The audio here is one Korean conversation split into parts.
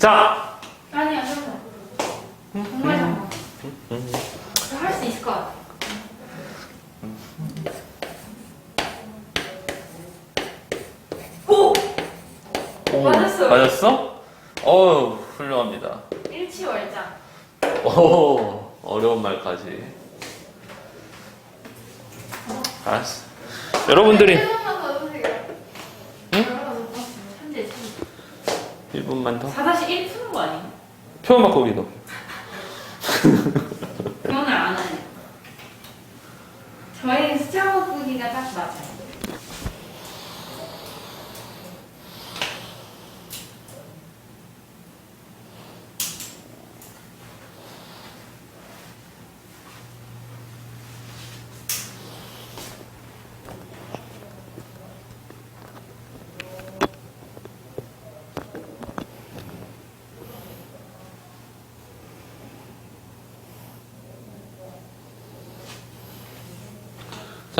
자, 아니야, 잠깐. 정말 잠깐. 할수 있을 것 같아. 오! 오, 맞았어요. 맞았어? 어우, 훌륭합니다. 일치월장. 오, 어려운 말까지. 알았어. 여러분들이 일본만 더 해주세요. 응? 천재, 천재. 1분만 더. 4-1 푸는 거 아니에요? 표현 바꾸기도. 그거는 안 하네. 저희 숫자 바꾸기가 딱 맞아요.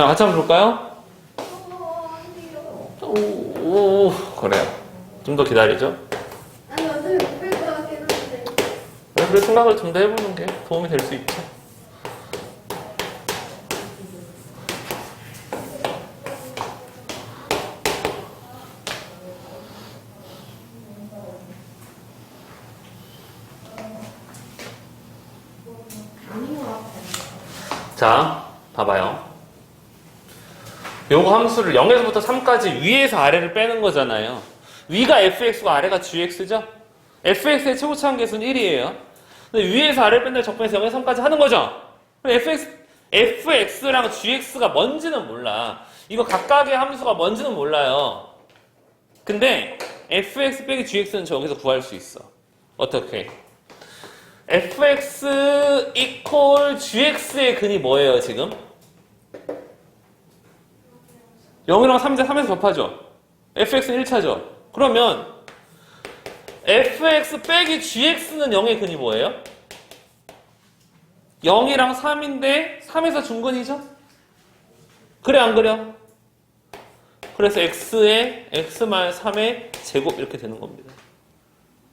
자, 같이 한번 볼까요? 오, 오, 그래요. 좀 더 기다리죠. 아니 어차피 못뺄것 같긴 한데 네, 그래 생각을 좀 더 해보는 게 도움이 될 수 있죠. 자, 봐봐요. 요거 함수를 0에서부터 3까지 위에서 아래를 빼는 거잖아요. 위가 fx고 아래가 gx죠? fx의 최고차 한계수는 1이에요. 근데 위에서 아래를 뺀다 적분해서 0에서 3까지 하는 거죠? fx, fx랑 gx가 뭔지는 몰라. 이거 각각의 함수가 뭔지는 몰라요. 근데 fx 빼기 gx는 저기서 구할 수 있어. 어떻게? fx equal gx의 근이 뭐예요, 지금? 0이랑 3대 3에서 접하죠? fx는 1차죠? 그러면 fx 빼기 gx는 0의 근이 뭐예요? 0이랑 3인데 3에서 중근이죠? 그래 안 그래? 그래서 x에 x-3의 제곱 이렇게 되는 겁니다.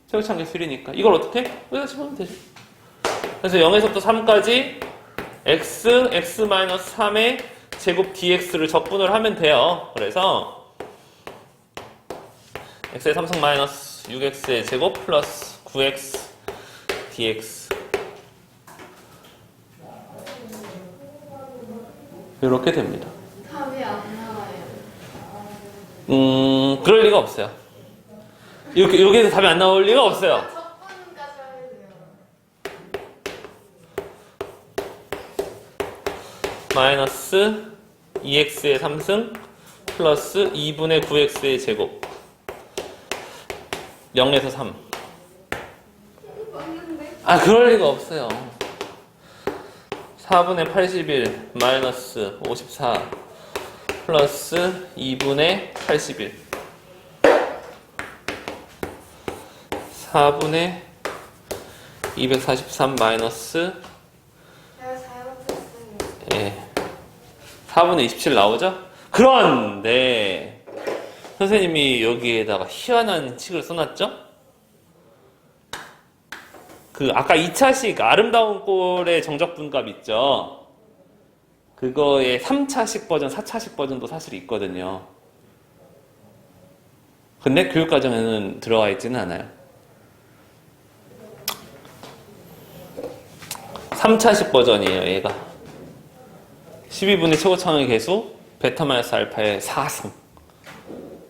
최고창계 수리니까 이걸 어떻게? 여기다 집어넣으면 되죠. 그래서 0에서부터 3까지 x, x-3의 제곱 dx를 적분을 하면 돼요. 그래서 x의 3승 마이너스 6x의 제곱 플러스 9x dx 이렇게 됩니다. 답이 안 나와요 음, 그럴 리가 없어요. 이렇게, 이렇게 해서 답이 안 나올 리가 없어요. 돼요 마이너스 2x의 3승 플러스 2분의 9x의 제곱 0에서 3. 맞는데? 아, 그럴 리가 없어요. 4분의 81 마이너스 54 플러스 2분의 81 4분의 243 마이너스 제가 잘못했어요 예. 4분의 27 나오죠? 그런데 선생님이 여기에다가 희한한 칙을 써놨죠? 그 아까 2차식 아름다운 꼴의 정적 분값 있죠? 그거의 3차식 버전, 4차식 버전도 사실 있거든요. 근데 교육과정에는 들어가 있지는 않아요. 3차식 버전이에요, 얘가. 12분의 최고차의 개수 베타 마이너스 알파의 4승.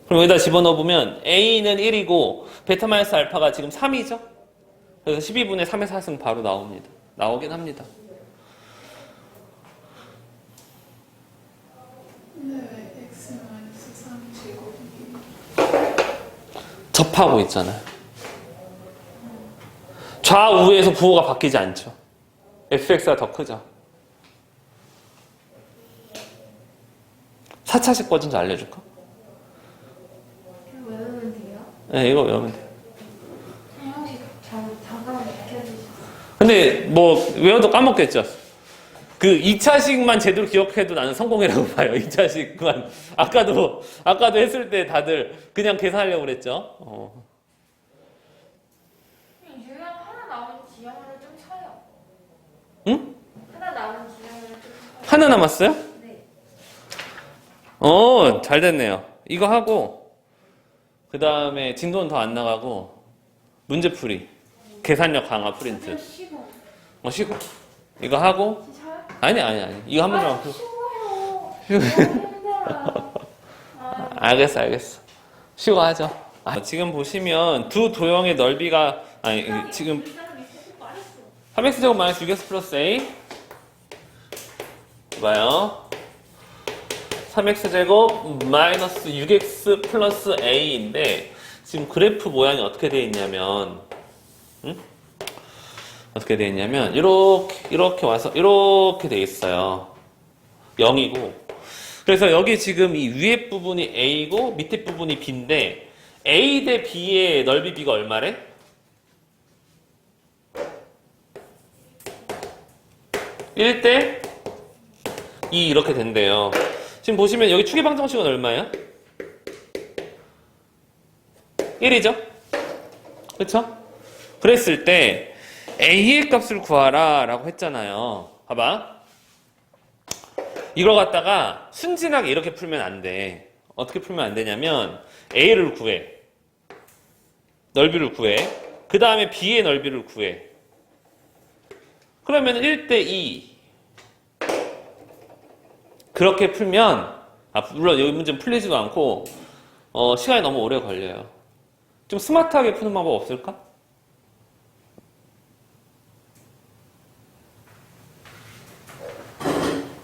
그럼 여기다 집어넣어보면 A는 1이고 베타 마이너스 알파가 지금 3이죠? 그래서 12분의 3의 4승 바로 나옵니다. 나오긴 합니다. 네, x 마이너스 3 제곱이 접하고 있잖아요. 좌우에서 부호가 바뀌지 않죠. fx가 더 크죠. 4차 세과인지 알려줄까? 외우면 돼요? 네, 이거 외우면 돼요. 근데 뭐 외워도 까먹겠죠. 그 2차식만 제대로 기억해도 나는 성공이라고 봐요. 2차식만 아까도 아까도 했을 때 다들 그냥 계산하려고 그랬죠. 어. 유형 하나 남은 지형으로 좀 쳐요. 응? 하나 남은 지형으로 좀 쳐요. 하나 남았어요? 네. 어, 잘 됐네요. 이거 하고, 그 다음에 진도는 더 안 나가고, 문제풀이. 계산력 강화 프린트. 쉬고. 어, 쉬고. 이거 하고, 진짜요? 아니, 아니, 아니. 이거 한. 쉬고요. 너무 힘들어요. 아, 알겠어, 알겠어. 쉬고 하죠. 아, 지금 보시면 두 도형의 넓이가, 아니, 지금 3x 제곱 마이너스 6x 플러스 a. 봐요. 3x 제곱 마이너스 6x 플러스 a인데, 지금 그래프 모양이 어떻게 되어 있냐면, 응? 어떻게 되어 있냐면, 이렇게, 이렇게 와서, 이렇게 되어 있어요. 0이고, 그래서 여기 지금 이 위에 부분이 A고 밑에 부분이 B인데 A 대 B의 넓이 B가 얼마래? (1 대) 2 이렇게 된대요 지금 보시면 여기 추계 방정식은 얼마예요? 1이죠? 그쵸? 그랬을 때 A의 값을 구하라 라고 했잖아요 봐봐 이걸 갖다가 순진하게 이렇게 풀면 안 돼. 어떻게 풀면 안 되냐면 A를 구해. 넓이를 구해. 그 다음에 B의 넓이를 구해. 그러면 1대 2. 그렇게 풀면 아, 물론 여기 문제는 풀리지도 않고 어, 시간이 너무 오래 걸려요. 좀 스마트하게 푸는 방법 없을까?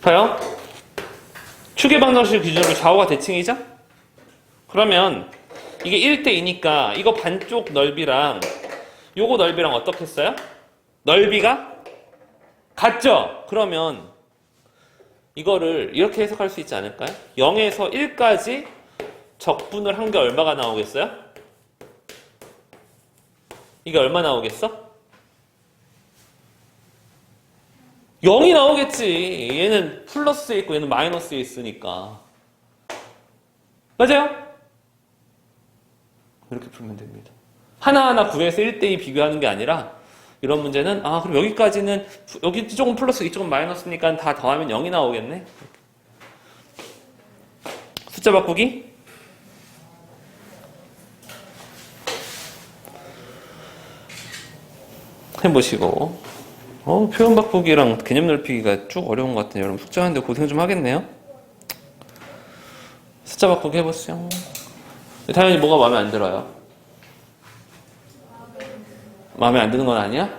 봐요. 추계 방정식 기준으로 좌우가 대칭이죠? 그러면 이게 1대2니까 이거 반쪽 넓이랑 요거 넓이랑 어떻게 써요? 넓이가 같죠? 그러면 이거를 이렇게 해석할 수 있지 않을까요? 0에서 1까지 적분을 한 게 얼마가 나오겠어요? 이게 얼마 나오겠어? 0이 나오겠지. 얘는 플러스에 있고 얘는 마이너스에 있으니까. 맞아요? 이렇게 풀면 됩니다. 하나하나 구해서 1대2 비교하는 게 아니라 이런 문제는 아 그럼 여기까지는 여기 이쪽은 플러스 이쪽은 마이너스니까 다 더하면 0이 나오겠네. 숫자 바꾸기 해보시고 어, 표현 바꾸기랑 개념 넓히기가 쭉 어려운 것 같아요. 여러분 숙제하는데 고생 좀 하겠네요. 숫자 바꾸기 해보세요. 당연히 뭐가 마음에 안 들어요? 마음에 안 드는 건 아니야?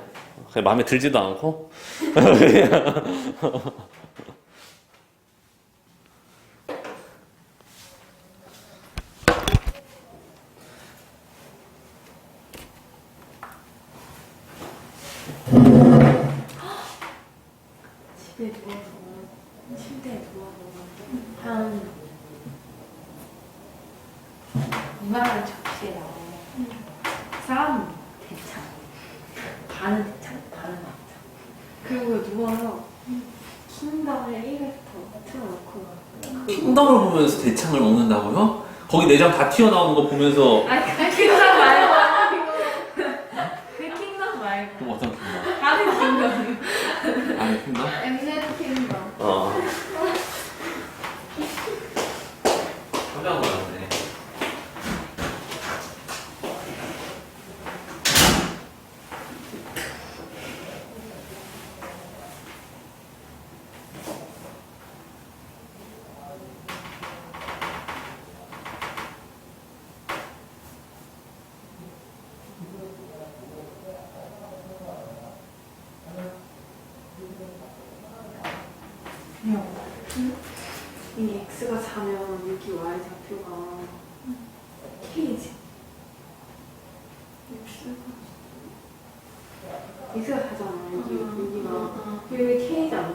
그냥 마음에 들지도 않고? 집에 누워서 침대에 누워서 한 이만한 접시에다가 쌈 대창 반은 대창 반은 막창 그리고 누워서 킹덤을 1회부터 틀어놓고 그 킹덤을 보면서 대창을 먹는다고요? 거기 내장 다 튀어나오는 거 보면서 아니 그 킹덤 말고 그 킹덤 말고 그럼 어떤 킹덤? 다른 킹덤 아니 킹덤? 엠넷 킹덤 어. 깜짝 놀랐네. 이게 x가 4면 여기 y 좌표가 k지 x가 4잖아 여기 여기가 여기 k잖아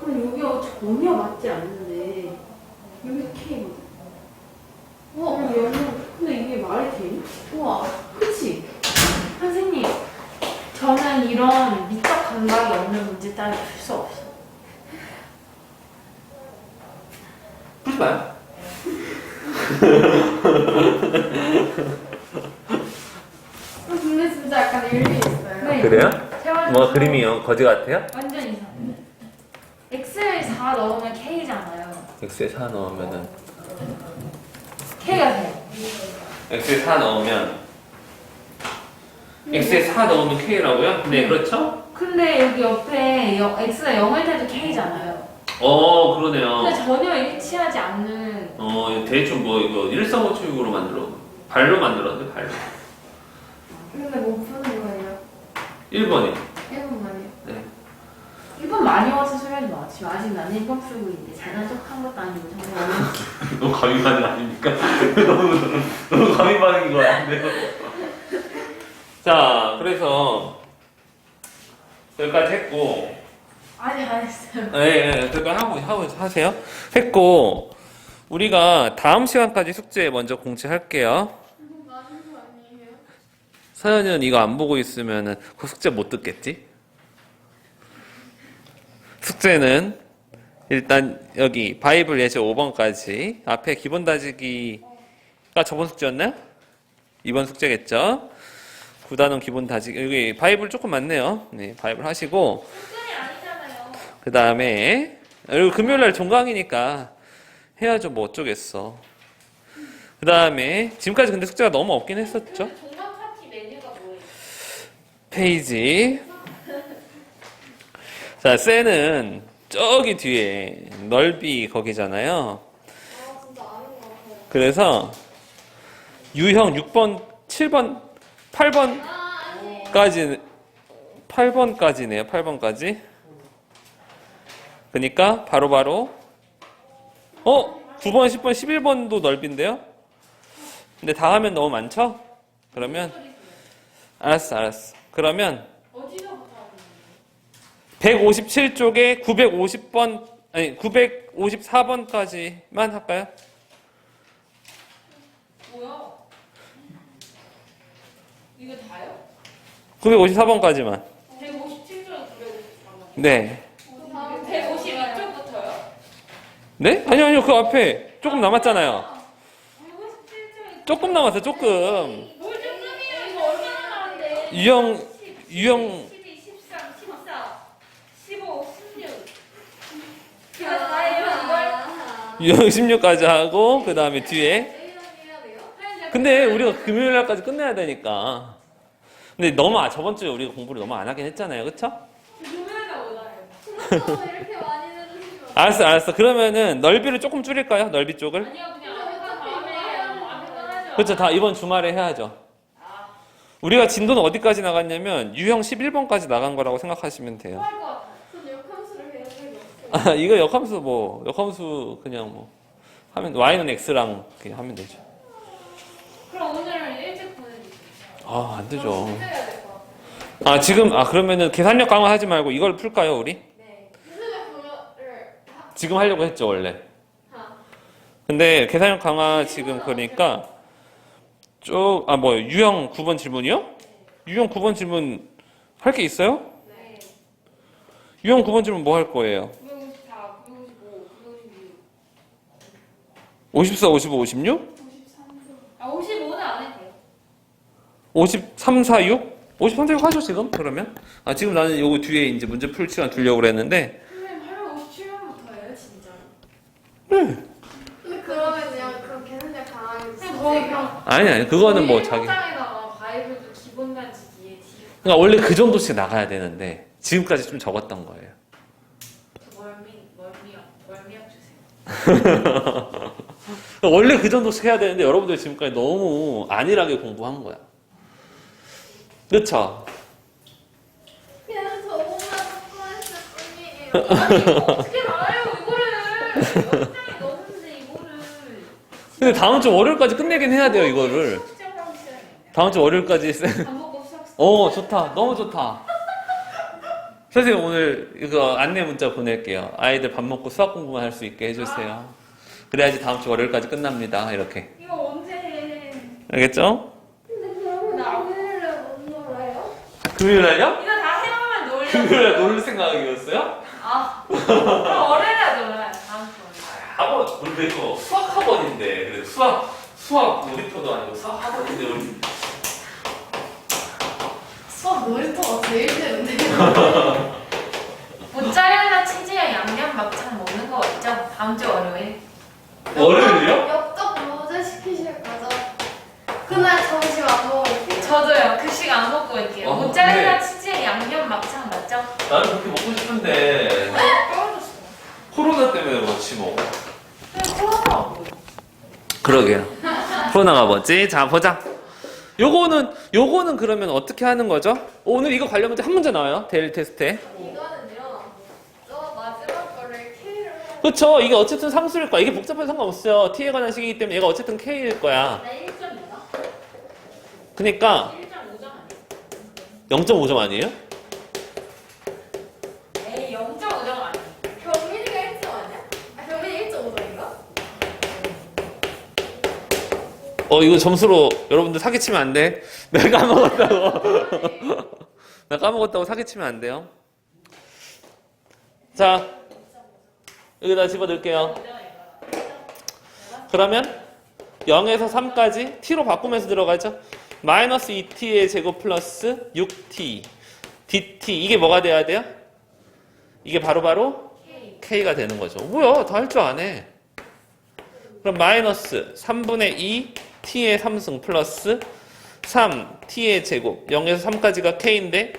그럼 여기가 전혀 맞지 않는데 여기 k거든 우와. 여기는 근데 이게 말이 되니? 우와. 그치? 선생님 저는 이런 미적 감각이 없는 문제 따위 풀수 없어. 풀지 마요. 근데 진짜 약간 일리 있어요 네. 그래요? 세월 뭐 그림이 거지 같아요? 완전 이상. x에 4 넣으면은 K가 돼요. x에 4 넣으면 x에 4 넣으면 k라고요? 네, 그렇죠? 근데 여기 옆에 여, X가 0일 때도 K잖아요. 어, 그러네요. 근데 전혀 일치하지 않는 어, 대충 뭐 이거 일성호축으로 만들어. 발로 만들었는데 발로. 근데 못 거예요. 1번이. 1분만요. 네. 1번 많이 와서 소리 하지 마. 지금 아직 나는 1번 풀고 있는데 잘난 척 한 것도 아니고 정말 너무 감이 반응 아닙니까? 너무, 너무 감이 반응인 것 같은데요. 자, 그래서 여기까지 했고, 아직 안 했어요. 네, 네, 그거 하고, 하고 하세요. 했고, 우리가 다음 시간까지 숙제 먼저 공지할게요. 너무 많은 거 아니에요? 서현이는 이거 안 보고 있으면은 그 숙제 못 듣겠지? 숙제는 일단 여기 바이블 예제 5번까지 앞에 기본 다지기가 저번 숙제였나요? 이번 숙제겠죠? 구단원 기본 다지기 여기 바이블 조금 많네요. 네, 바이블 하시고. 그 다음에 그리고 금요일 날 종강이니까 해야죠 뭐 어쩌겠어. 그 다음에 지금까지 근데 숙제가 너무 없긴 했었죠? 종강 파티 메뉴가 뭐예요? 페이지. 자, 셀은 저기 뒤에 넓이 거기잖아요. 그래서 유형 6번, 7번, 8번까지, 아 아니. 8번까지네요. 8번까지. 그러니까 바로 바로 어? 9번, 10번, 11번도 넓인데요? 근데 다 하면 너무 많죠? 그러면 알았어, 알았어. 그러면 어디서부터 하는 거예요? 157쪽에 950번 아니 954번까지만 할까요? 뭐야? 이거 다요? 954번까지만. 157조 954번. 네. 다음 152쪽부터요? 네? 아니요, 아니요. 그 앞에 조금 남았잖아요. 157쪽에 조금 남았어요. 조금. 뭘 조금이에요? 이거 얼마나 나는데? 유형 유형 12, 13, 14, 15, 16. 아, 이거 다예요, 이걸? 유형 16까지 하고 그 다음에 뒤에 해야 돼요? 근데 우리가 금요일 날까지 끝내야 되니까. 근데 너무 아, 저번 주에 우리가 공부를 너무 안 하긴 했잖아요. 그쵸 금요일날 오나요? 생각보다 이렇게 많이 내주시면. 알았어, 알았어. 그러면은 넓이를 조금 줄일까요? 넓이 쪽을? 아니요, 그냥 다음에. 그렇죠. 다 이번 주말에 해야죠. 아, 우리가 진도는 어디까지 나갔냐면 유형 11번까지 나간 거라고 생각하시면 돼요. 아, 이거 역함수 뭐 역함수 그냥 뭐 하면 y는 x랑 그냥 하면 되죠. 그럼 오늘은 일찍 보내주세요. 아, 안 되죠. 해야 될 것 같아요. 아, 지금 아 그러면은 계산력 강화 하지 말고 이걸 풀까요, 우리? 네. 무슨 지금 하려고 했죠, 원래. 하. 근데 계산력 강화 지금 그러니까 쭉 아뭐 유형 9번 질문이요? 유형 9번 질문 할 게 있어요? 네. 유형 9번 질문 뭐 할 거예요? 954, 955, 956. 54, 55, 56? 아, 55는 안 해도 돼요. 53, 4, 6? 53, 4, 6 하죠, 지금? 그러면? 아, 지금 나는 요거 뒤에 이제 문제 풀 시간 두려고 그랬는데, 선생님 857번부터예요, 진짜. 근데 그러면 그냥 그럼 계산력 강하게 그냥 거의 그냥 아니, 아니, 그거는 뭐 자기. 장에다가 바이블도 기본 단지기에 뒤에 그러니까 원래 그 정도씩 나가야 되는데, 지금까지 좀 적었던 거예요. 멀미, 멀미약, 멀미약 주세요. 원래 그 정도씩 해야 되는데, 여러분들 지금까지 너무 안일하게 공부한 거야. 그쵸? 그냥 저것만 듣고 했을 뿐이에요. 아니, 이거 어떻게 알아요, 이거를. 영장에 넣었는데, 이거를. 근데 다음 주 월요일까지 끝내긴 해야 돼요, 이거를. 싫어요. 다음 주 월요일까지. 쌤. 밥 먹고 수학 어, 좋다. 너무 좋다. 선생님 오늘 이거 안내 문자 보낼게요. 아이들 밥 먹고 수학 공부만 할 수 있게 해주세요. 그래야지 다음 주 월요일까지 끝납니다. 이렇게. 이거 언제 해? 알겠죠? 근데 그러면 나- 오늘은 못 놀아요? 금요일 날요? 이거 다 해보면 놀려. 금요일 날 놀 생각이었어요? 아, 그럼 월요일에 학원, 근데 이거 수학 학원인데. 그래도 수학, 수학 놀이터도 아니고 수학 학원인데 우리. 수학 놀이터가 제일 싫은데. 짤짤한 치즈에 양념 막창 먹는 거 있죠? 다음 주 월요일. 월요일이요? 엽떡 모자 시키실 거죠? 그날 점심 안 먹을게요. 저도요. 그 시간 안 먹고 올게요. 어, 모짜렐라 치즈에 양념 막창 맞죠? 나는 그렇게 먹고 싶은데 떨어졌어. 코로나 때문에 그렇지 뭐. 그러게요. 코로나가 뭐지? 자 보자. 요거는 요거는 그러면 어떻게 하는 거죠? 오늘 이거 관련 문제 한 문제 나와요. 데일 테스트에. 이거는요. 저 마지막 거를 K를 해요. 그렇죠. 이게 어쨌든 상수일 거야. 이게 복잡한 상관없어요. t에 관한 식이기 때문에 얘가 어쨌든 k일 거야. 나 1.2가? 그러니까 1.5점 아니야? 0.5점 아니에요? 에이 0.5점 아니야. 경민이가 1점 아니야? 아, 경민이 1.5점인가? 어 이거 점수로 여러분들 사기치면 안 돼. 내가 까먹었다고. 나 까먹었다고 사기치면 안 돼요. 자 여기다 집어넣을게요. 그러면 0에서 3까지 t로 바꾸면서 들어가죠. 마이너스 2t의 제곱 플러스 6t dt 이게 뭐가 돼야 돼요? 이게 바로바로 k가 되는 거죠. 뭐야 다 할 줄 아네. 그럼 마이너스 3분의 2 t의 3승 플러스 3 t의 제곱 0에서 3까지가 k인데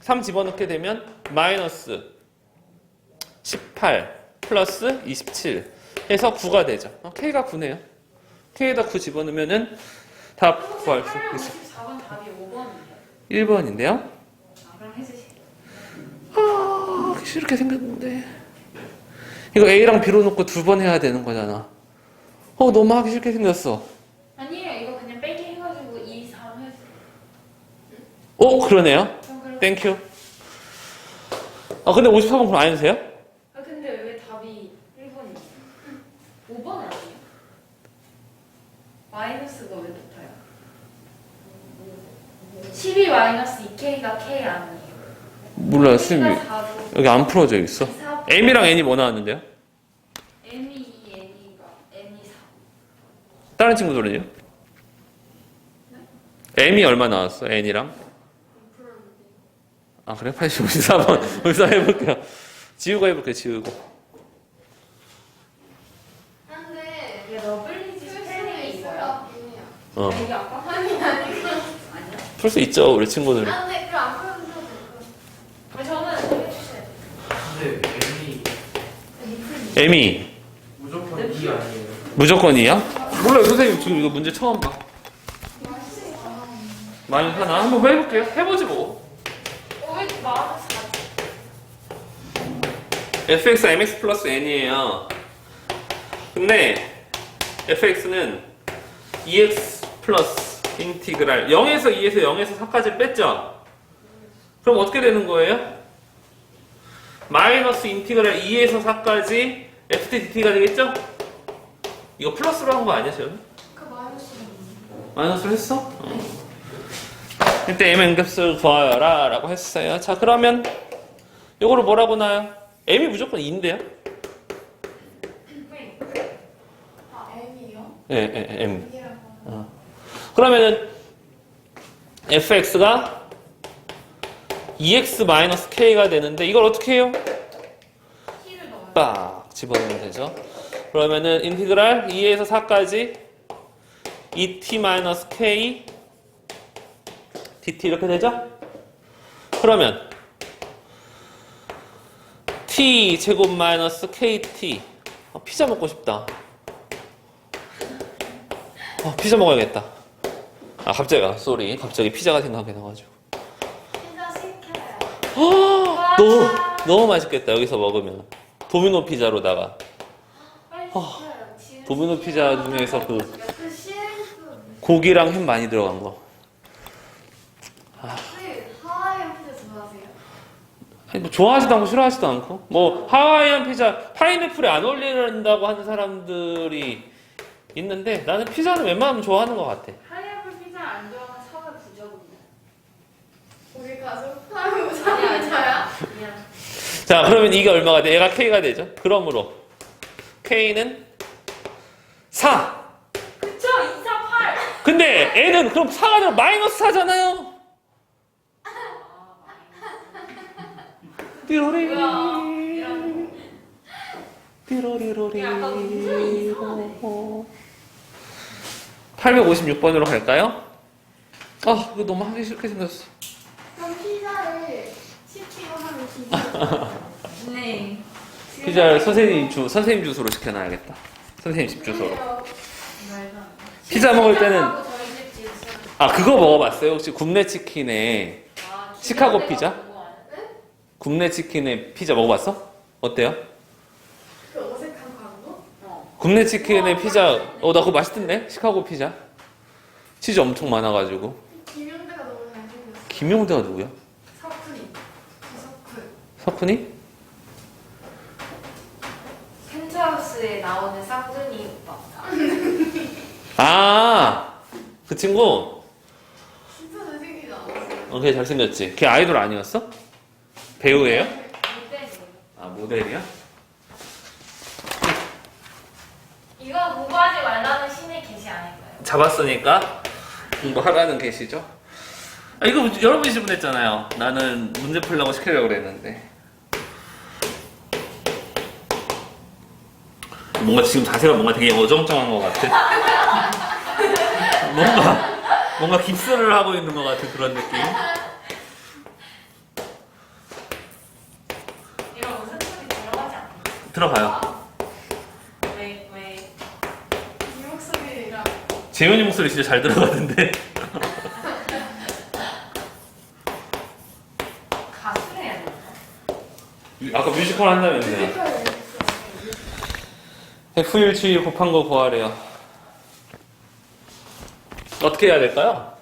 3 집어넣게 되면 마이너스 18 플러스 27 해서 9가 되죠. 어, k가 9네요. k에다 9 집어넣으면은 답 구할 수 있어요. 54번 답이 5번이에요. 1번인데요. 아, 그럼 해주세요. 아, 이렇게 생겼는데. 이거 A랑 B로 놓고 두 번 해야 되는 거잖아. 어, 너무 하기 싫게 생겼어. 아니에요. 이거 그냥 빼기 해가지고 2, 3 해서. 어, 그러네요. 땡큐. 아, 근데 54번 그럼 아니세요? 아, 근데 왜 답이 1번이에요? 5번 아니에요? 마이너스가 왜 붙어요? 12 마이너스 2K가 K 아니에요? 몰라요. K가 4고 여기 안 풀어져 있어. 4 M이랑 N이 뭐 나왔는데요? M이 2, N이 가 N이 4 다른 친구들은요? M이 얼마 나왔어? N이랑? 아, 그래? 80, 54번. 54 해볼게요. 지우고 해볼게요, 지우고. 근데 이게 스펠링이 해요. 어. 이게 아까 아니, 아니, 그냥. 아니야? 풀 수 있죠, 우리 친구들. 아, 근데 그럼 안 풀어도 돼요. 아, 저는 해주세요 근데 M이 M이 무조건 E 아니에요? 무조건 이야? 몰라요, 선생님. 지금 이거 문제 처음 봐. 많이 하나? 한번 해볼게요. 해보지 뭐. 어, 왜 마이너스 4 fx mx 플러스 n이에요. 근데 fx는 2x 플러스 인티그랄 0에서 2에서 0에서 4까지 뺐죠? 그럼 어떻게 되는 거예요? 마이너스 인티그랄 2에서 4까지 ft dt가 되겠죠? 이거 플러스로 한 거 아니야, 지금? 그 마이너스는 마이너스로 했어? 어. 이때 m n값을 구하여라 라고 했어요. 자, 그러면 이거를 뭐라고 나요? m이 무조건 2인데요? 아, M이요? 예, 예, m. M이라고. 그러면은 fx가 2x-k가 되는데 이걸 어떻게 해요? 빡 집어넣으면 되죠. 그러면은 인티그랄 2에서 4까지 2t-k dt 이렇게 되죠? 그러면 t 제곱 마이너스 kt 어, 피자 먹고 싶다. 어, 피자 먹어야겠다. 아 갑자기 아, 쏘리 갑자기 피자가 생각이 나가지고. 피자 시켜요. 아, 너무 너무 맛있겠다 여기서 먹으면 도미노 피자로다가 어. 지금 도미노 피자 중에서 그 그. 고기랑 햄 많이 들어간 거. 혹시 하와이안 피자 좋아하세요? 아니, 뭐 좋아하지도 않고 싫어하지도 않고 뭐 하와이안 피자 파인애플에 안 어울린다고 하는 사람들이 있는데 나는 피자는 웬만하면 좋아하는 것 같아. 하이애플 피자 안 좋아하면 사과 부적은요 우리 가족 하루 우산이자야 그냥 자 그러면 이게 얼마가 돼? 얘가 k가 되죠. 그러므로 k는 4. 그쵸 2, 4, 8 근데 n은 그럼 4가 아니라 마이너스 4잖아요. 띠로리. 띠로리로리. 야, 아까 문제는 이상하네. 856번으로 갈까요? 아, 이거 너무 하기 싫게 생겼어. 그럼 피자를 10kg 하면 진짜 네. 피자를 선생님 주, 선생님 주소로 시켜놔야겠다. 선생님 집 주소로. 피자 먹을 때는, 아, 그거 먹어봤어요? 혹시 굽네 치킨에 아, 시카고 피자? 굽네 치킨에 피자 먹어봤어? 어때요? 그 어색한 광고? 어. 굽네 치킨에 피자, 어, 나 그거 맛있던데? 시카고 피자. 치즈 엄청 많아가지고. 김용대가 너무 잘생겼어. 김용대가 누구야? 석훈이. 이석훈. 석훈이? 펜트하우스에 나오는 쌍둥이 오빠. 아, 그 친구? 진짜 잘생기지 않았어? 어, 걔 잘생겼지? 걔 아이돌 아니었어? 배우예요? 아, 모델이야? 이거 공부하지 말라는 신의 계시 아닐까요? 잡았으니까 공부하라는 계시죠? 아, 이거 여러분이 질문했잖아요. 나는 문제 풀려고 시키려고 그랬는데. 뭔가 지금 자세가 뭔가 되게 어정쩡한 것 같아. 뭔가, 뭔가 깁스를 하고 있는 것 같은 그런 느낌. 이거 무슨 소리 들어가지 않나요? 들어가요. 왜, 왜? 이 목소리랑 재윤이 목소리 진짜 잘 들어가던데. 가수를 해야 되나? 아까 뮤지컬 한다면서요. 뮤지컬을 했어. F일치 곱한 거 구하래요. 어떻게 해야 될까요?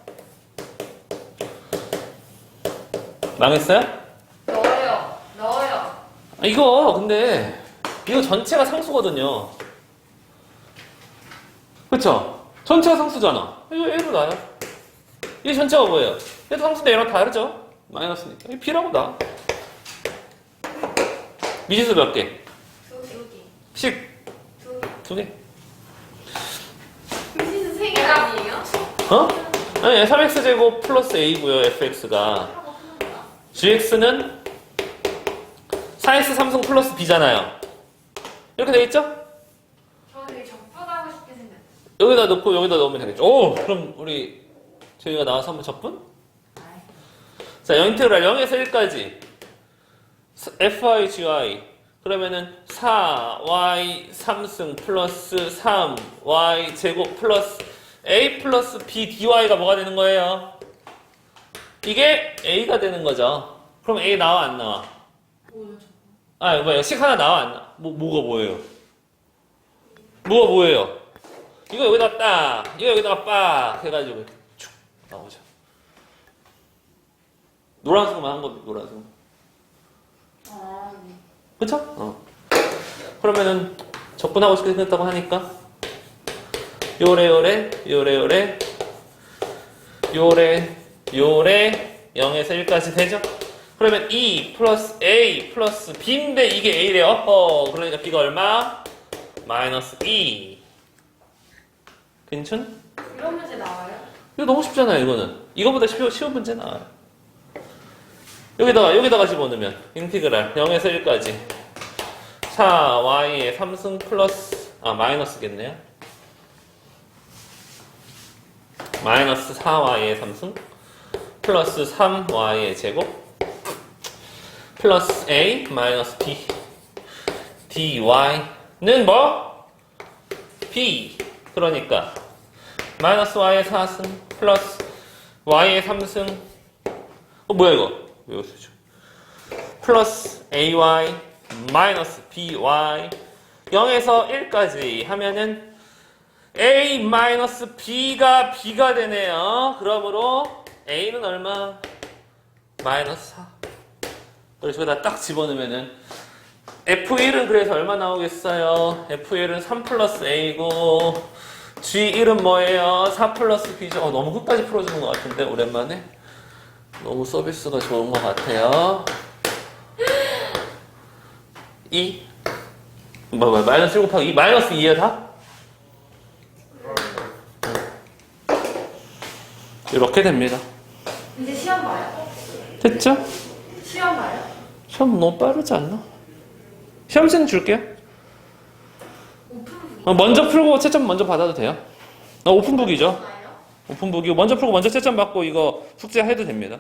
망했어요? 넣어요. 넣어요. 아, 이거 근데 이거 전체가 상수거든요. 그쵸? 전체가 상수잖아. 이거 A로 나요. 이 전체가 뭐예요? 얘도 상수인데 얘랑 다르죠? 마이너스니까. 이 B라고 나. 미지수 몇 개? 두 개. 두 개. 식두 개. 두 개. 유진은 세개 얘가 아니에요? 어? 아니, 3x제곱 플러스 a고요, fx가. gx는 4x 3승 플러스 b잖아요. 이렇게 돼 있죠? 저 되게 적분하고 싶게 생겼어요. 여기다 넣고 여기다 넣으면 되겠죠. 오! 그럼 우리 저희가 나와서 한번 적분? 자, 인테그랄 0에서 1까지 fy, gy 그러면은 4y 3승 플러스 3y 제곱 플러스 a 플러스 b dy가 뭐가 되는 거예요? 이게 a가 되는 거죠. 그럼 a 나와 안 나와? 아, 뭐야? 식 하나 나와 안 나와? 뭐 뭐가 뭐예요? 뭐가 뭐예요? 이거 여기다 딱, 이거 여기다가 빡 해가지고 축 나오죠. 노란색만 한 겁니다. 노란색. 아, 네. 그쵸? 어. 그러면은 적분하고 싶게 생겼다고 하니까 요래 요래 요래 요래 요래 요래 0에서 1까지 되죠? 그러면 E 플러스 A 플러스 B인데 이게 A래요. 어허. 그러니까 B가 얼마? 마이너스 E. 괜찮? 이런 문제 나와요? 이거 너무 쉽잖아요, 이거는. 이거보다 쉬워, 쉬운 문제 나와요. 여기다가, 여기다가 집어넣으면, 인티그랄, 0에서 1까지. 4y의 3승 플러스, 아, 마이너스겠네요. 마이너스 4y의 3승, 플러스 3y의 제곱, 플러스 a, 마이너스 b, dy는 뭐? b. 그러니까, 마이너스 y의 4승 플러스 y의 3승. 어 뭐야 이거? 왜 쓰죠? 플러스 ay 마이너스 by 0에서 1까지 하면은 a 마이너스 b가 b가 되네요. 그러므로 a는 얼마? 마이너스 4 그래서 여기다 딱 집어넣으면은 F1은 그래서 얼마 나오겠어요? F1은 3 플러스 A고 G1은 뭐예요? 4 플러스 B죠. 어, 너무 끝까지 풀어주는 것 같은데 오랜만에 너무 서비스가 좋은 것 같아요. 2 뭐, 뭐, 마이너스 1 곱하기 2 마이너스 2야 다? 이렇게 됩니다. 이제 시험 봐요? 됐죠? 시험 봐요? 시험 너무 빠르지 않나? 시험지는 줄게요. 어, 먼저 풀고 채점 먼저 받아도 돼요. 어, 오픈북이죠. 오픈북이고 먼저 풀고 먼저 채점 받고 이거 숙제해도 됩니다.